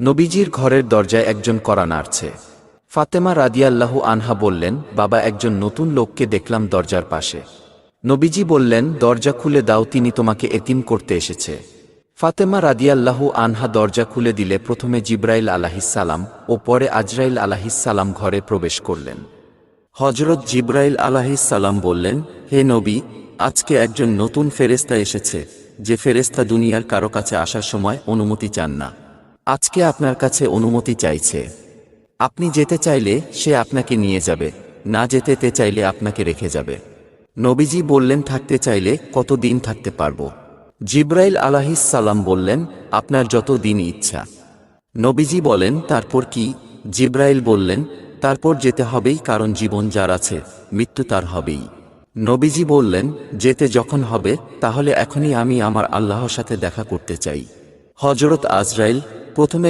নবীজির ঘরের দরজায় একজন করা নাড়ছে। ফাতেমা রাদিয়াল্লাহু আনহা বললেন, বাবা, একজন নতুন লোককে দেখলাম দরজার পাশে। নবীজি বললেন, দরজা খুলে দাও, তিনি তোমাকে এতিম করতে এসেছে। ফাতেমা রাদিয়াল্লাহু আনহা দরজা খুলে দিলে প্রথমে জিব্রাইল আলাহিসাল্লাম ও পরে আজরাইল আলাহিসাল্লাম ঘরে প্রবেশ করলেন। হজরত জিব্রাইল আলাহিসাল্লাম বললেন, হে নবী, আজকে একজন নতুন ফেরেস্তা এসেছে, যে ফেরেস্তা দুনিয়ার কারও কাছে আসার সময় অনুমতি চান না। আজকে আপনার কাছে অনুমতি চাইছে। আপনি যেতে চাইলে সে আপনাকে নিয়ে যাবে, না যেতে তে চাইলে আপনাকে রেখে যাবে। নবীজি বললেন, থাকতে চাইলে কত দিন থাকতে পারব? জিব্রাইল আলাহিস সালাম বললেন, আপনার যত দিন ইচ্ছা। নবীজি বলেন, তারপর কি? জিব্রাইল বললেন, তারপর যেতে হবেই, কারণ জীবন যার আছে, মৃত্যু তার হবেই। নবীজি বললেন, যেতে যখন হবে, তাহলে এখনই আমি আমার আল্লাহর সাথে দেখা করতে চাই। হজরত আজরাইল প্রথমে